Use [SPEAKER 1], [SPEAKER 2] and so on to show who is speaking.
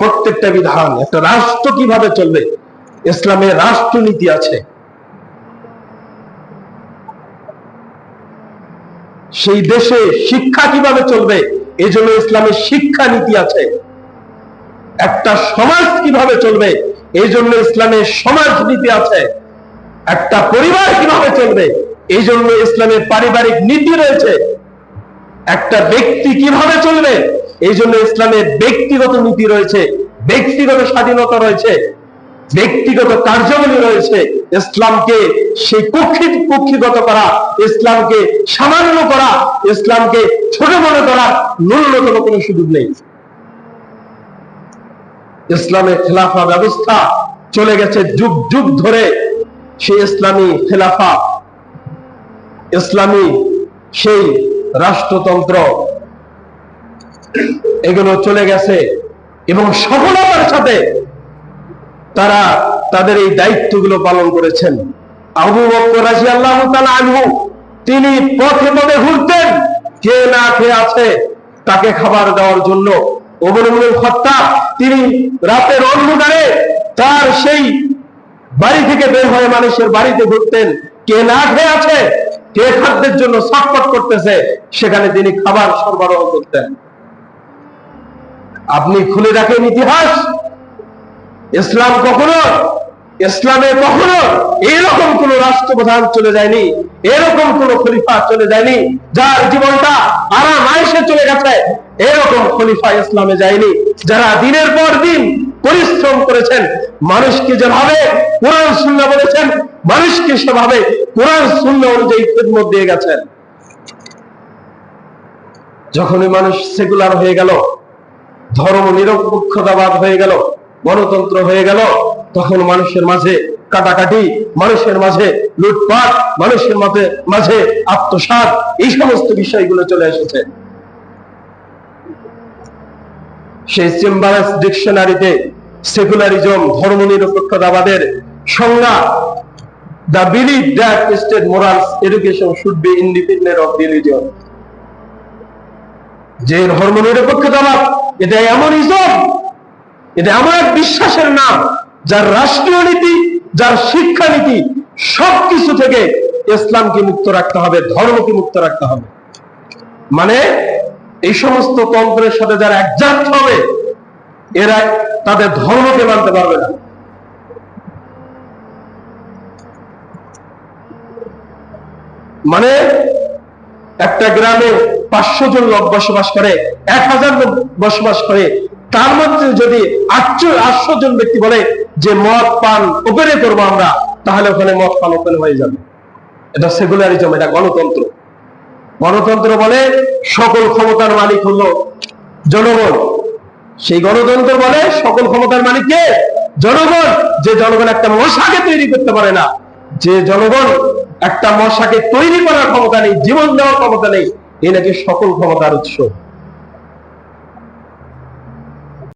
[SPEAKER 1] প্রত্যেকটা বিধান, একটা রাষ্ট্র কীভাবে চলবে? ইসলামের রাষ্ট্রনীতি আছে। সেই দেশে শিক্ষা কীভাবে চলবে? এই জন্য ইসলামের শিক্ষা নীতি আছে। একটা সমাজ কীভাবে চলবে? এই জন্য ইসলামের সমাজ নীতি আছে। একটা পরিবার কীভাবে চলবে? এই জন্য ইসলামের পারিবারিক নীতি রয়েছে। একটা ব্যক্তি কীভাবে চলবে? এই জন্য ইসলামের ব্যক্তিগত নীতি রয়েছে, ব্যক্তিগত স্বাধীনতা রয়েছে, ব্যক্তিগত কার্যাবলী রয়েছে। ইসলামকে সেই কুক্ষিত কুক্ষিগত করা, ইসলামকে সামান্য করা, ইসলামকে ছোট মনে করার ন্যূনতম কোনো সুযোগ নেই। ইসলামের খেলাফা ব্যবস্থা চলে গেছে যুগ যুগ ধরে। সেই ইসলামী খেলাফা, ইসলামী সেই রাষ্ট্রতন্ত্র এগুলো চলে গেছে। এবং সফলতার সাথে তারা তাদের এই দায়িত্বগুলো পালন করেছেন। আবু রাদিয়াল্লাহু তাআলা আনহু, তিনি পথে পথে ঘুরতেন কে না খেয়ে আছে তাকে খাবার দেওয়ার জন্য। ইবনুল তিনি রাতের অন্ধকারে তার সেই বাড়ি থেকে বের হয়ে মানুষের বাড়িতে ঘুরতেন। কে না খেয়ে আছে, কে খাদ্যের জন্য ছটফট করতেছে, সেখানে তিনি খাবার সরবরাহ করতেন। আপনি খুলে রাখেন ইতিহাস। ইসলাম কখনো, ইসলামে কখনো এরকম কোন রাষ্ট্রপ্রধান চলে যায়নি, এরকম কোন খলিফা চলে যায়নি, যার জীবনটা আরাম আয়েসে চলে গেছে, এরকম খলিফা ইসলামে যায়নি, যারা দিনের পর দিন পরিশ্রম করেছেন, মানুষকে যেভাবে কোরআন শূন্য বলেছেন, মানুষকে সেভাবে কোরআন শূন্য অনুযায়ী খেদমত দিয়ে গেছেন। যখনই মানুষ সেকুলার হয়ে গেল ধর্ম নিরপেক্ষতাবাদ হয়ে গেল, গণতন্ত্র হয়ে গেল, তখন মানুষের মাঝে কাটাকাটি, মানুষের মাঝে লুটপাট, মানুষের মাঝে মাঝে আত্মসাত এই সমস্ত বিষয়গুলো চলে এসেছে। সেই চেম্বারাস ডিকশনারিতে সেকুলারিজম ধর্ম নিরপেক্ষতাবাদের সংজ্ঞা the believe that state morals education should be independent of religion যে ধর্ম নিরপেক্ষতাবাদ এটা এমন ইজম এটা এমন এক বিশ্বাসের নাম, যার রাষ্ট্রীয় নীতি যার শিক্ষা নীতি সবকিছু থেকে ইসলামকে মুক্ত রাখতে হবে, ধর্মকে মুক্ত রাখতে হবে। মানে এই সমস্ত তন্ত্রের সাথে যারা একজাক্ট হবে, এরা তাদের ধর্মকে মানতে পারবে না। মানে একটা গ্রামে পাঁচশো জন লোক বসবাস করে, এক হাজার লোক বসবাস করে, তার মধ্যে যদি আটশো আটশো জন ব্যক্তি বলে যে মদ পান ওপেনে করব আমরা, তাহলে ওখানে মদ পান ওপেন হয়ে যাবে। এটা সেকুলারিজম, এটা গণতন্ত্র। গণতন্ত্র বলে সকল ক্ষমতার মালিক হলো জনগণ। সেই গণতন্ত্র বলে সকল ক্ষমতার মালিক কে? জনগণ। যে জনগণ একটা মশাকে তৈরি করতে পারে না, যে জনগণ একটা মশাকে তৈরি করার ক্ষমতা নেই, জীবন দেওয়ার ক্ষমতা নেই এ নাকি সকল ক্ষমতার উৎস।